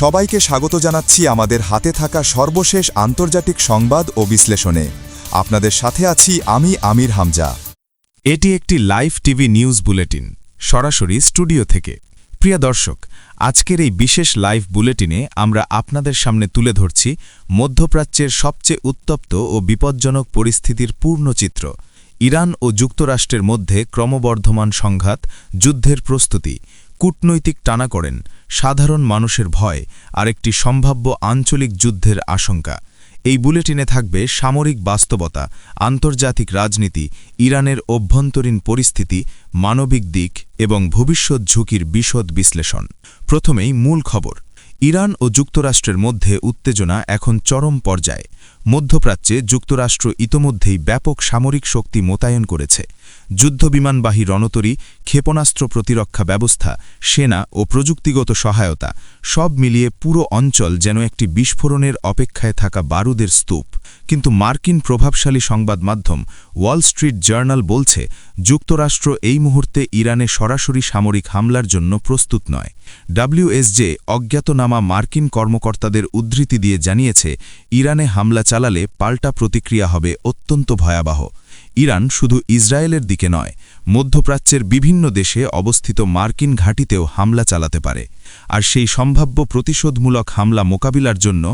সবাইকে স্বাগত জানাচ্ছি আমাদের হাতে থাকা সর্বশেষ আন্তর্জাতিক সংবাদ ও বিশ্লেষণে। আপনাদের সাথে আছি আমি আমির হামজা। এটি একটি লাইভ টিভি নিউজ বুলেটিন, সরাসরি স্টুডিও থেকে। প্রিয় দর্শক, আজকের এই বিশেষ লাইভ বুলেটিনে আমরা আপনাদের সামনে তুলে ধরছি মধ্যপ্রাচ্যের সবচেয়ে উত্তপ্ত ও বিপজ্জনক পরিস্থিতির পূর্ণ চিত্র ইরান ও যুক্তরাষ্ট্রের মধ্যে ক্রমবর্ধমান সংঘাত, যুদ্ধের প্রস্তুতি কূটনৈতিক টানা করেন, সাধারণ মানুষের ভয় আর একটি সম্ভাব্য আঞ্চলিক যুদ্ধের আশঙ্কা। এই বুলেটিনে থাকবে সামরিক বাস্তবতা, আন্তর্জাতিক রাজনীতি, ইরানের অভ্যন্তরীণ পরিস্থিতি, মানবিক দিক এবং ভবিষ্যৎ ঝুঁকির বিশদ বিশ্লেষণ। প্রথমেই মূল খবর। ইরান ও যুক্তরাষ্ট্রের মধ্যে উত্তেজনা এখন চরম পর্যায়ে। মধ্যপ্রাচ্যে যুক্তরাষ্ট্র ইতোমধ্যেই ব্যাপক সামরিক শক্তি মোতায়েন করেছে। যুদ্ধবিমানবাহী রণতরী, ক্ষেপণাস্ত্র প্রতিরক্ষা ব্যবস্থা, সেনা ও প্রযুক্তিগত সহায়তা সব মিলিয়ে পুরো অঞ্চল যেন একটি বিস্ফোরণের অপেক্ষায় থাকা বারুদের স্তূপ। কিন্তু মার্কিন প্রভাবশালী সংবাদ মাধ্যম ওয়াল স্ট্রিট জার্নাল বলছে, যুক্তরাষ্ট্র এই মুহূর্তে ইরানে সরাসরি সামরিক হামলার জন্য প্রস্তুত নয়। ডাব্লিউএসজে অজ্ঞাতনামা মার্কিন কর্মকর্তাদের উদ্ধৃতি দিয়ে জানিয়েছে, ইরানে হামলা চালালে পাল্টা প্রতিক্রিয়া হবে অত্যন্ত ভয়াবহ। ইরান শুধু ইসরায়েলের দিকে নয়, মধ্যপ্রাচ্যের বিভিন্ন দেশে অবস্থিত মার্কিন ঘাঁটিতেও হামলা চালাতে পারে। আর সেই সম্ভাব্য প্রতিশোধমূলক হামলা মোকাবিলার জন্য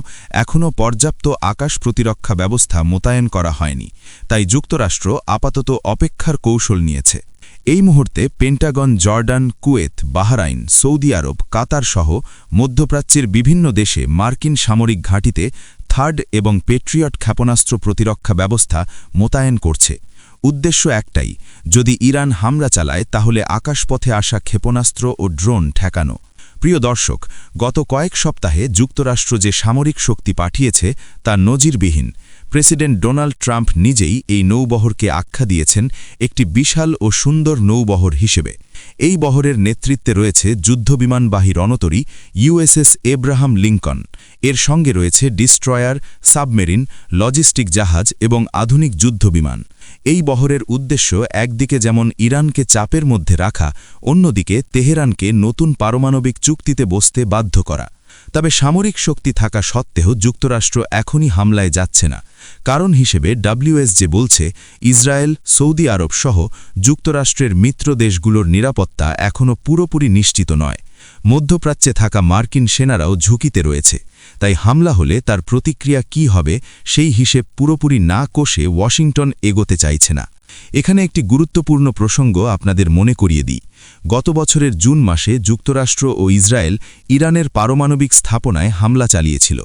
এখনও পর্যাপ্ত আকাশ প্রতিরক্ষা ব্যবস্থা মোতায়েন করা হয়নি। তাই যুক্তরাষ্ট্র আপাতত অপেক্ষার কৌশল নিয়েছে। এই মুহূর্তে Pentagon, Jordan, Kuwait, Bahrain, Saudi Arab, Qatar সহ মধ্যপ্রাচ্যের বিভিন্ন দেশে মার্কিন সামরিক ঘাঁটিতে থার্ড এবং পেট্রিয়ট ক্ষেপণাস্ত্র প্রতিরক্ষা ব্যবস্থা মোতায়েন করছে। উদ্দেশ্য একটাই, যদি ইরান হামলা চালায় তাহলে আকাশপথে আসা ক্ষেপণাস্ত্র ও ড্রোন ঠেকানো। প্রিয় দর্শক, গত কয়েক সপ্তাহে যুক্তরাষ্ট্র যে সামরিক শক্তি পাঠিয়েছে তা নজিরবিহীন। প্রেসিডেন্ট ডোনাল্ড ট্রাম্প নিজেই এই নৌবহরকে আখ্যা দিয়েছেন একটি বিশাল ও সুন্দর নৌবহর হিসেবে। এই বহরের নেতৃত্বে রয়েছে যুদ্ধবিমানবাহী রণতরী ইউএসএস এব্রাহাম লিঙ্কন। এর সঙ্গে রয়েছে ডিস্ট্রয়ার, সাবমেরিন, লজিস্টিক জাহাজ এবং আধুনিক যুদ্ধবিমান। এই বহরের উদ্দেশ্য একদিকে যেমন ইরানকে চাপের মধ্যে রাখা, অন্যদিকে তেহরানকে নতুন পারমাণবিক চুক্তিতে বসতে বাধ্য করা। তবে সামরিক শক্তি থাকা সত্ত্বেও যুক্তরাষ্ট্র এখনই হামলায় যাচ্ছে না। কারণ হিসেবে ডাব্লিউএসজে বলছে, ইসরায়েল, সৌদি আরব সহ যুক্তরাষ্ট্রের মিত্র দেশগুলোর নিরাপত্তা এখনও পুরোপুরি নিশ্চিত নয়। মধ্যপ্রাচ্যে থাকা মার্কিন সেনারাও ঝুঁকিতে রয়েছে। তাই হামলা হলে তার প্রতিক্রিয়া কি হবে সেই হিসেব পুরোপুরি না কষে ওয়াশিংটন এগোতে চাইছে না। এখানে একটি গুরুত্বপূর্ণ প্রসঙ্গ আপনাদের মনে করিয়ে দিই। গত বছরের জুন মাসে যুক্তরাষ্ট্র ও ইসরায়েল ইরানের পারমাণবিক স্থাপনায় হামলা চালিয়েছিল।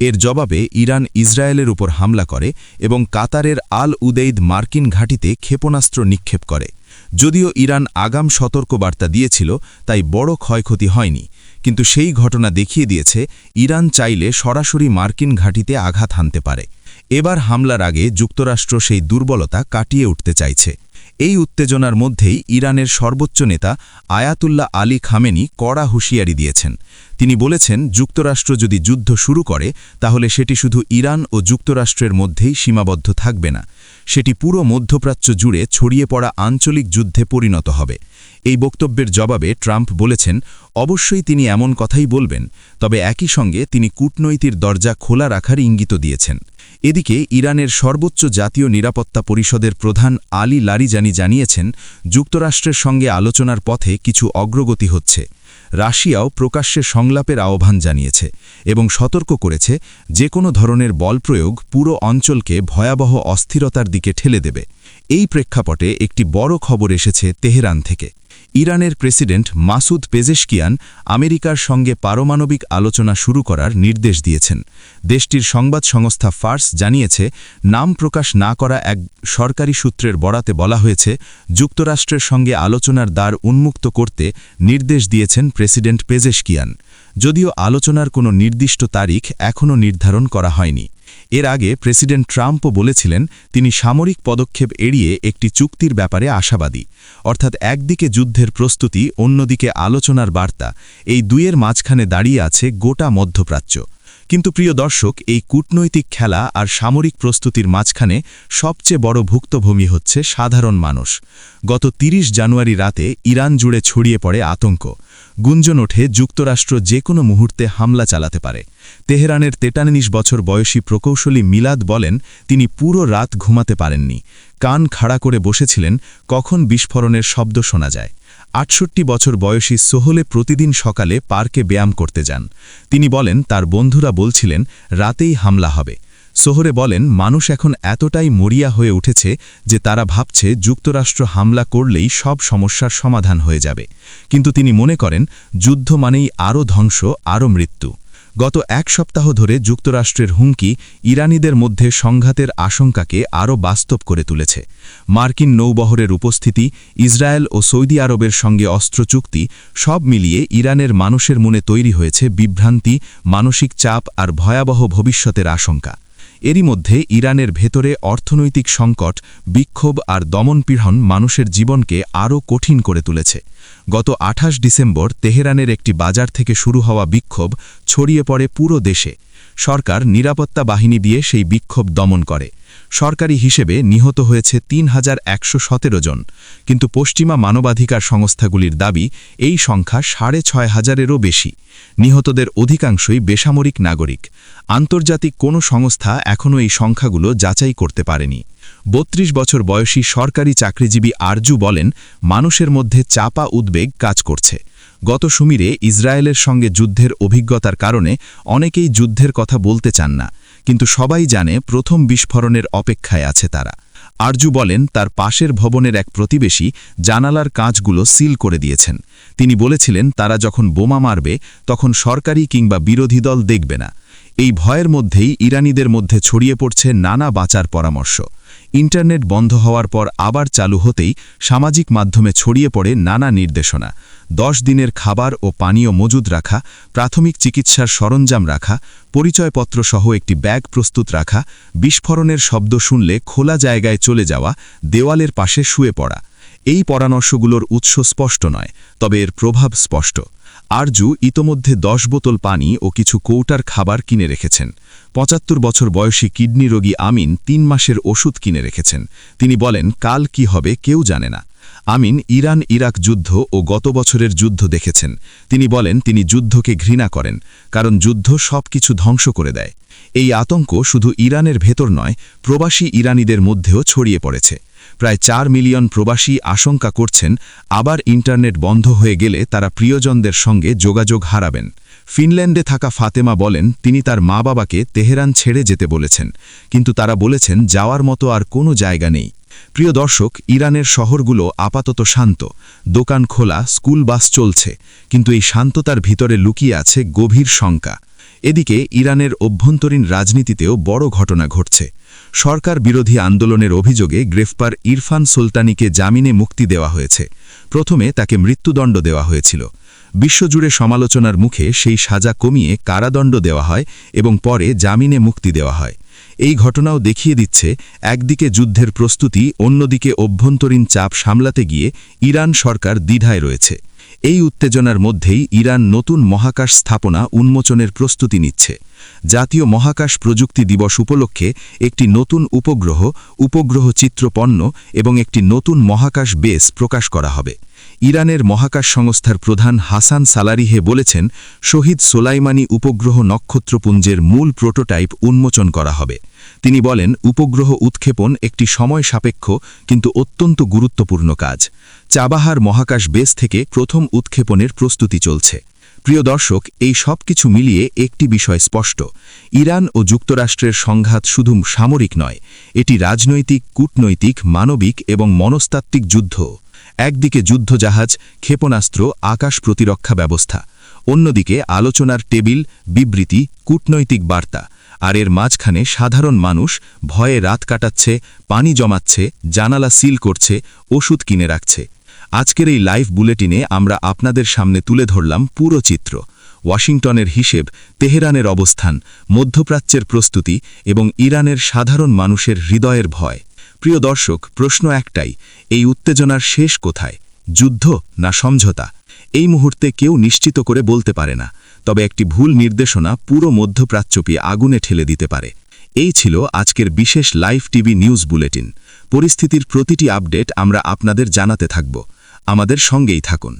এর জবাবে ইরান ইসরায়েলের উপর হামলা করে এবং কাতারের আল উদেইদ মার্কিন ঘাঁটিতে ক্ষেপণাস্ত্র নিক্ষেপ করে। যদিও ইরান আগাম সতর্কবার্তা দিয়েছিল, তাই বড় ক্ষয়ক্ষতি হয়নি। কিন্তু সেই ঘটনা দেখিয়ে দিয়েছে, ইরান চাইলে সরাসরি মার্কিন ঘাঁটিতে আঘাত হানতে পারে। এবার হামলার আগে যুক্তরাষ্ট্র সেই দুর্বলতা কাটিয়ে উঠতে চাইছে। এই উত্তেজনার মধ্যেই ইরানের সর্বোচ্চ নেতা আয়াতুল্লাহ আলী খামেনি কড়া হুঁশিয়ারি দিয়েছেন। তিনি বলেছেন, যুক্তরাষ্ট্র যদি যুদ্ধ শুরু করে, তাহলে সেটি শুধু ইরান ও যুক্তরাষ্ট্রের মধ্যেই সীমাবদ্ধ থাকবে না। সেটি পুরো মধ্যপ্রাচ্য জুড়ে ছড়িয়ে পড়া আঞ্চলিক যুদ্ধে পরিণত হবে। এই বক্তব্যের জবাবে ট্রাম্প বলেছেন, অবশ্যই তিনি এমন কথাই বলবেন, তবে একই সঙ্গে তিনি কূটনৈতির দরজা খোলা রাখার ইঙ্গিত দিয়েছেন। এদিকে ইরানের সর্বোচ্চ জাতীয় নিরাপত্তা পরিষদের প্রধান আলী লারিজানি জানিয়েছেন, যুক্তরাষ্ট্রের সঙ্গে আলোচনার পথে কিছু অগ্রগতি হচ্ছে। রাশিয়াও প্রকাশ্যে সংলাপের আহ্বান জানিয়েছে এবং সতর্ক করেছে যে কোনো ধরনের বল প্রয়োগ পুরো অঞ্চলকে ভয়াবহ অস্থিরতার দিকে ঠেলে দেবে। এই প্রেক্ষাপটে একটি বড় খবর এসেছে তেহরান থেকে। ইরানের প্রেসিডেন্ট মাসুদ পেজেশকিয়ান আমেরিকার সঙ্গে পারমাণবিক আলোচনা শুরু করার নির্দেশ দিয়েছেন। দেশটির সংবাদ সংস্থা ফার্স জানিয়েছে, নাম প্রকাশ না করা এক সরকারি সূত্রের বরাতে বলা হয়েছে, যুক্তরাষ্ট্রের সঙ্গে আলোচনার দ্বার উন্মুক্ত করতে নির্দেশ দিয়েছেন প্রেসিডেন্ট পেজেশকিয়ান। যদিও আলোচনার কোনো নির্দিষ্ট তারিখ এখনও নির্ধারণ করা হয়নি। এর আগে প্রেসিডেন্ট ট্রাম্পও বলেছিলেন, তিনি সামরিক পদক্ষেপ এড়িয়ে একটি চুক্তির ব্যাপারে আশাবাদী। অর্থাৎ একদিকে যুদ্ধের প্রস্তুতি, অন্যদিকে আলোচনার বার্তা। এই দুইয়ের মাঝখানে দাঁড়িয়ে আছে গোটা মধ্যপ্রাচ্য। কিন্তু প্রিয় দর্শক, এই কূটনৈতিক খেলা আর সামরিক প্রস্তুতির মাঝখানে সবচেয়ে বড় ভুক্তভূমি হচ্ছে সাধারণ মানুষ। গত ৩০ জানুয়ারি রাতে ইরান জুড়ে ছড়িয়ে পড়ে আতঙ্ক। গুঞ্জন ওঠে যুক্তরাষ্ট্র যে কোনো মুহূর্তে হামলা চালাতে পারে। তেহরানের তেটানিশ বছর বয়সী প্রকৌশলী মিলাদ বলেন, তিনি পুরো রাত ঘুমাতে পারেননি। কান খাড়া করে বসেছিলেন, কখন বিস্ফোরণের শব্দ শোনা যায়। আটষট্টি বছর বয়সী সোহলে প্রতিদিন সকালে পার্কে ব্যায়াম করতে যান। তিনি বলেন, তার বন্ধুরা বলছিলেন, রাতেই হামলা হবে। সোহরে বলেন, মানুষ এখন এতটাই মরিয়া হয়ে উঠেছে যে তারা ভাবছে যুক্তরাষ্ট্র হামলা করলেই সব সমস্যার সমাধান হয়ে যাবে। কিন্তু তিনি মনে করেন, যুদ্ধ মানেই আরও ধ্বংস, আরও মৃত্যু। গত এক সপ্তাহ ধরে যুক্তরাষ্ট্রের হুমকি ইরানিদের মধ্যে সংঘাতের আশঙ্কাকে আরও বাস্তব করে তুলেছে। মার্কিন নৌবহরের উপস্থিতি, ইসরায়েল ও সৌদি আরবের সঙ্গে অস্ত্র চুক্তি, সব মিলিয়ে ইরানের মানুষের মনে তৈরি হয়েছে বিভ্রান্তি, মানসিক চাপ আর ভয়াবহ ভবিষ্যতের আশঙ্কা। এরই মধ্যে ইরানের ভেতরে অর্থনৈতিক সংকট, বিক্ষোভ আর দমনপীড়ন মানুষের জীবনকে আরও কঠিন করে তুলেছে। গত আঠাশ ডিসেম্বর তেহরানের একটি বাজার থেকে শুরু হওয়া বিক্ষোভ ছড়িয়ে পড়ে পুরো দেশে। সরকার নিরাপত্তা বাহিনী দিয়ে সেই বিক্ষোভ দমন করে। সরকারি হিসেবে নিহত হয়েছে তিন হাজার একশো সতেরো জন। কিন্তু পশ্চিমা মানবাধিকার সংস্থাগুলির দাবি, এই সংখ্যা সাড়ে ছয় হাজারেরও বেশি। নিহতদের অধিকাংশই বেসামরিক নাগরিক। আন্তর্জাতিক কোনো সংস্থা এখনও এই সংখ্যাগুলো যাচাই করতে পারেনি। বত্রিশ বছর বয়সী সরকারি চাকরিজীবী আরজু বলেন, মানুষের মধ্যে চাপা উদ্বেগ কাজ করছে। গত সুমিরে ইসরায়েলের সঙ্গে যুদ্ধের অভিজ্ঞতার কারণে অনেকেই যুদ্ধের কথা বলতে চান না, কিন্তু সবাই জানে প্রথম বিস্ফোরণের অপেক্ষায় আছে তারা। আরজু বলেন, তার পাশের ভবনের এক প্রতিবেশী জানালার কাঁচগুলো সিল করে দিয়েছেন। তিনি বলেছিলেন, তারা যখন বোমা মারবে, তখন সরকারি কিংবা বিরোধী দল দেখবে না। এই ভয়ের মধ্যেই ইরানিদের মধ্যে ছড়িয়ে পড়ছে নানা বাঁচার পরামর্শ। ইন্টারনেট বন্ধ হওয়ার পর আবার চালু হতেই সামাজিক মাধ্যমে ছড়িয়ে পড়ে নানা নির্দেশনা। দশ দিনের খাবার ও পানীয় মজুদ রাখা, প্রাথমিক চিকিৎসার সরঞ্জাম রাখা, পরিচয়পত্র সহ একটি ব্যাগ প্রস্তুত রাখা, বিস্ফোরণের শব্দ শুনলে খোলা জায়গায় চলে যাওয়া, দেওয়ালের পাশে শুয়ে পড়া। এই পরামর্শগুলোর উৎস স্পষ্ট নয়, তবে এর প্রভাব স্পষ্ট। আরজু ইতোমধ্যে দশ বোতল পানি ও কিছু কৌটার খাবার কিনে রেখেছেন। পঁচাত্তর বছর বয়সী কিডনি রোগী আমিন তিন মাসের ওষুধ কিনে রেখেছেন। তিনি বলেন, কাল কি হবে কেউ জানে না। আমিন ইরান, ইরাক যুদ্ধ ও গত বছরের যুদ্ধ দেখেছেন। তিনি বলেন, তিনি যুদ্ধকে ঘৃণা করেন, কারণ যুদ্ধ সব কিছু ধ্বংস করে দেয়। এই আতঙ্ক শুধু ইরানের ভেতর নয়, প্রবাসী ইরানিদের মধ্যেও ছড়িয়ে পড়েছে। প্রায় চার মিলিয়ন প্রবাসী আশঙ্কা করছেন, আবার ইন্টারনেট বন্ধ হয়ে গেলে তারা প্রিয়জনদের সঙ্গে যোগাযোগ হারাবেন। ফিনল্যান্ডে থাকা ফাতেমা বলেন, তিনি তার মা বাবাকে তেহরান ছেড়ে যেতে বলেছেন, কিন্তু তারা বলেছেন, যাওয়ার মতো আর কোনো জায়গা নেই। প্রিয় দর্শক, ইরানের শহরগুলো আপাতত শান্ত। দোকান খোলা, স্কুল, বাস চলছে, কিন্তু এই শান্ততার ভিতরে লুকিয়ে আছে গভীর শঙ্কা। এদিকে ইরানের অভ্যন্তরীণ রাজনীতিতেও বড় ঘটনা ঘটছে। সরকার বিরোধী আন্দোলনের অভিযোগে গ্রেফতার ইরফান সুলতানিকে জামিনে মুক্তি দেওয়া হয়েছে। প্রথমে তাকে মৃত্যুদণ্ড দেওয়া হয়েছিল। বিশ্বজুড়ে সমালোচনার মুখে সেই সাজা কমিয়ে কারাদণ্ড দেওয়া হয় এবং পরে জামিনে মুক্তি দেওয়া হয়। এই ঘটনাও দেখিয়ে দিচ্ছে, একদিকে যুদ্ধের প্রস্তুতি, অন্যদিকে অভ্যন্তরীণ চাপ সামলাতে গিয়ে ইরান সরকার দ্বিধায় রয়েছে। এই উত্তেজনার মধ্যেই ইরান নতুন মহাকাশ স্থাপনা উন্মোচনের প্রস্তুতি নিচ্ছে। জাতীয় মহাকাশ প্রযুক্তি দিবস উপলক্ষে একটি নতুন উপগ্রহ উপগ্রহ চিত্রপণ্য এবং একটি নতুন মহাকাশ বেস প্রকাশ করা হবে। ইরানের মহাকাশ সংস্থার প্রধান হাসান সালারিহে বলেছেন, শহীদ সোলাইমানি উপগ্রহ নক্ষত্রপুঞ্জের মূল প্রোটোটাইপ উন্মোচন করা হবে। তিনি বলেন, উপগ্রহ উৎক্ষেপণ একটি সময় সাপেক্ষ কিন্তু অত্যন্ত গুরুত্বপূর্ণ কাজ। চাবাহার মহাকাশ বেস থেকে প্রথম উৎক্ষেপণের প্রস্তুতি চলছে। প্রিয় দর্শক, এই সব কিছু মিলিয়ে একটি বিষয় স্পষ্ট। ইরান ও যুক্তরাষ্ট্রের সংঘাত শুধু সামরিক নয়, এটি রাজনৈতিক, কূটনৈতিক, মানবিক এবং মনস্তাত্ত্বিক যুদ্ধ। একদিকে যুদ্ধজাহাজ, ক্ষেপণাস্ত্র, আকাশ প্রতিরক্ষা ব্যবস্থা। অন্যদিকে আলোচনার টেবিল, বিবৃতি, কূটনৈতিক বার্তা। আর এর মাঝখানে সাধারণ মানুষ ভয়ে রাত কাটাচ্ছে, পানি জমাচ্ছে, জানালা সিল করছে, ওষুধ কিনে রাখছে। আজকের এই লাইভ বুলেটিনে আমরা আপনাদের সামনে তুলে ধরলাম পুরো চিত্র। ওয়াশিংটনের হিসেব, তেহরানের অবস্থান, মধ্যপ্রাচ্যের প্রস্তুতি এবং ইরানের সাধারণ মানুষের হৃদয়ের ভয়। প্রিয় দর্শক, প্রশ্ন একটাই, এই উত্তেজনার শেষ কোথায়? যুদ্ধ না সমঝোতা? এই মুহূর্তে কেউ নিশ্চিত করে বলতে পারে না, তবে একটি ভুল নির্দেশনা পুরো মধ্যপ্রাচ্যপি আগুনে ঠেলে দিতে পারে। এই ছিল আজকের বিশেষ লাইভ টিভি নিউজ বুলেটিন। পরিস্থিতির প্রতিটি আপডেট আমরা আপনাদের জানাতে থাকব। আমাদের সঙ্গেই থাকুন।